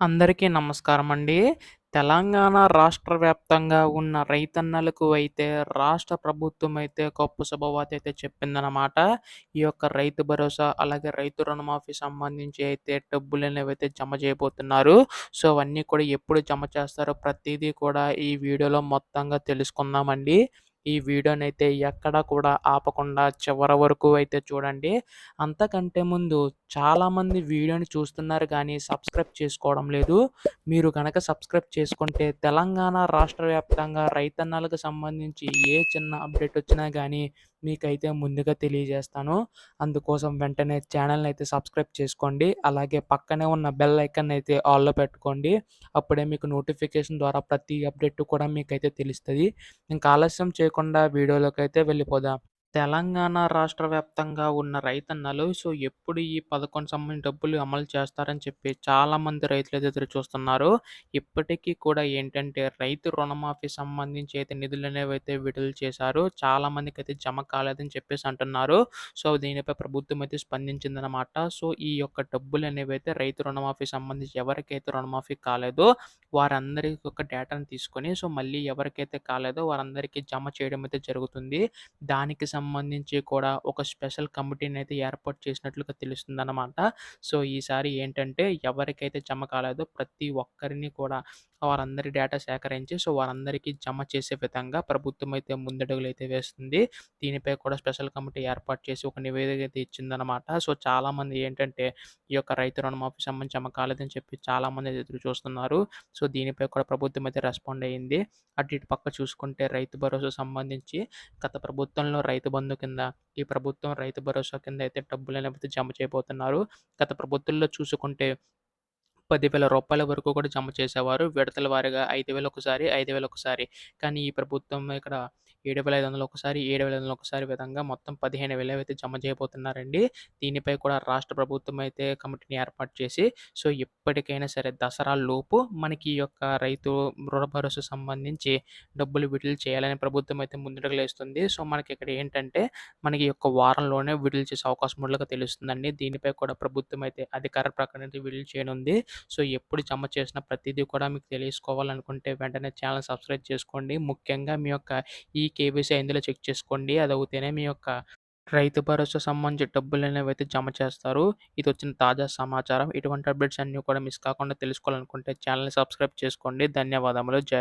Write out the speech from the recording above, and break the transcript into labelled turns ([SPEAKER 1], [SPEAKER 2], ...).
[SPEAKER 1] అందరికీ నమస్కారం అండి తెలంగాణ రాష్ట్ర వ్యాప్తంగా ఉన్న రైతన్నలకు అయితే రాష్ట్ర ప్రభుత్వం అయితే గొప్ప శుభవార్త అయితే చెప్పిందనమాట. ఈ యొక్క రైతు భరోసా, అలాగే రైతు రుణమాఫీ సంబంధించి అయితే డబ్బులు అనేవి అయితే జమ చేయబోతున్నారు. సో, అవన్నీ కూడా ఎప్పుడు జమ చేస్తారో ప్రతిదీ కూడా ఈ వీడియోలో మొత్తంగా తెలుసుకుందామండి. ఈ వీడియోనైతే ఎక్కడ కూడా ఆపకుండా చివరి వరకు అయితే చూడండి. అంతకంటే ముందు చాలామంది వీడియోని చూస్తున్నారు కానీ సబ్స్క్రైబ్ చేసుకోవడం లేదు. మీరు కనుక సబ్స్క్రైబ్ చేసుకుంటే తెలంగాణ రాష్ట్ర వ్యాప్తంగా రైతన్నలకు సంబంధించి ఏ చిన్న అప్డేట్ వచ్చినా కానీ మీకైతే ముందుగా తెలియజేస్తాను. అందుకోసం వెంటనే ఛానల్‌ని అయితే సబ్స్క్రైబ్ చేసుకోండి. అలాగే పక్కనే ఉన్న బెల్ ఐకన్ అయితే ఆల్‌లో పెట్టుకోండి. అప్పుడే మీకు నోటిఫికేషన్ ద్వారా ప్రతి అప్డేట్ కూడా మీకైతే తెలుస్తుంది ఇంకా ఆలస్యం కొండ వీడియోలోకి అయితే వెళ్ళిపోదాం. తెలంగాణ రాష్ట్ర వ్యాప్తంగా ఉన్న రైతన్నలు సో, ఎప్పుడు ఈ పథకం సంబంధించిన డబ్బులు అమలు చేస్తారని చెప్పి చాలామంది రైతులైతే ఎదురు చూస్తున్నారు. ఇప్పటికీ కూడా ఏంటంటే రైతు రుణమాఫీ సంబంధించి అయితే నిధులనేవైతే విడుదల చేశారు. చాలామందికైతే జమ కాలేదని చెప్పేసి అంటున్నారు. సో, దీనిపై ప్రభుత్వం అయితే స్పందించిందనమాట. సో, ఈ యొక్క డబ్బులు అనేవి అయితే రైతు రుణమాఫీ సంబంధించి ఎవరికైతే రుణమాఫీ కాలేదో వారందరి యొక్క డేటాను తీసుకొని సో, మళ్ళీ ఎవరికైతే కాలేదో వారందరికీ జమ చేయడం అయితే జరుగుతుంది. దానికి సంబంధించి కూడా ఒక స్పెషల్ కమిటీని అయితే ఏర్పాటు చేసినట్లుగా తెలుస్తుందనమాట. సో, ఈసారి ఏంటంటే ఎవరికైతే జమ కాలేదో ప్రతి ఒక్కరిని కూడా వారందరి డేటా సేకరించి సో, వారందరికీ జమ చేసే విధంగా ప్రభుత్వం అయితే ముందడుగులైతే వేస్తుంది. దీనిపై కూడా స్పెషల్ కమిటీ ఏర్పాటు చేసి ఒక నివేదిక అయితే ఇచ్చిందనమాట. సో, చాలామంది ఏంటంటే ఈ యొక్క రైతు రుణమాఫీ సంబంధించి జమ కాలేదని చెప్పి చాలామంది ఎదురు చూస్తున్నారు. సో, దీనిపై కూడా ప్రభుత్వం అయితే రెస్పాండ్ అయ్యింది. అటు ఇటు పక్క చూసుకుంటే రైతు భరోసా సంబంధించి గత ప్రభుత్వంలో రైతు బంధు కింద ఈ ప్రభుత్వం రైతు భరోసా కింద అయితే డబ్బులు అనేది జమ చేయబోతున్నారు. గత ప్రభుత్వంలో చూసుకుంటే పదివేల రూపాయల వరకు కూడా జమ చేసేవారు. విడతల వారిగా ఐదు వేలు ఒకసారి, ఐదు వేలు ఒకసారి. కానీ ఈ ప్రభుత్వం ఇక్కడ 7,500 ఒకసారి, 7,500 ఒకసారి విధంగా మొత్తం 15,000 అయితే జమ చేయబోతున్నారండి. దీనిపై కూడా రాష్ట్ర ప్రభుత్వం అయితే కమిటీని ఏర్పాటు చేసి సో, ఎప్పటికైనా సరే దసరా లోపు మనకి ఈ యొక్క రైతు రుణ భరోసా సంబంధించి డబ్బులు విడుదల చేయాలని ప్రభుత్వం అయితే ముందడుగులేస్తుంది. సో, మనకి ఇక్కడ ఏంటంటే మనకి యొక్క వారంలోనే విడుదల చేసే అవకాశం ఉండగా తెలుస్తుందండి. దీనిపై కూడా ప్రభుత్వం అయితే అధికార ప్రకటన విడుదల చేయనుంది. సో, ఎప్పుడు జమ చేసిన ప్రతిదీ కూడా మీకు తెలుసుకోవాలనుకుంటే వెంటనే ఛానల్ సబ్స్క్రైబ్ చేసుకోండి. ముఖ్యంగా మీ యొక్క ఈ కేబీసీ ఇందులో చెక్ చేసుకోండి. అది అవుతేనే మీ యొక్క రైతు భరోసా సంబంధించి అయితే జమ చేస్తారు. ఇది వచ్చిన తాజా సమాచారం. ఇటువంటి అప్డేట్స్ అన్నీ కూడా మిస్ కాకుండా తెలుసుకోవాలనుకుంటే ఛానల్‌ని సబ్స్క్రైబ్ చేసుకోండి. ధన్యవాదములు. జై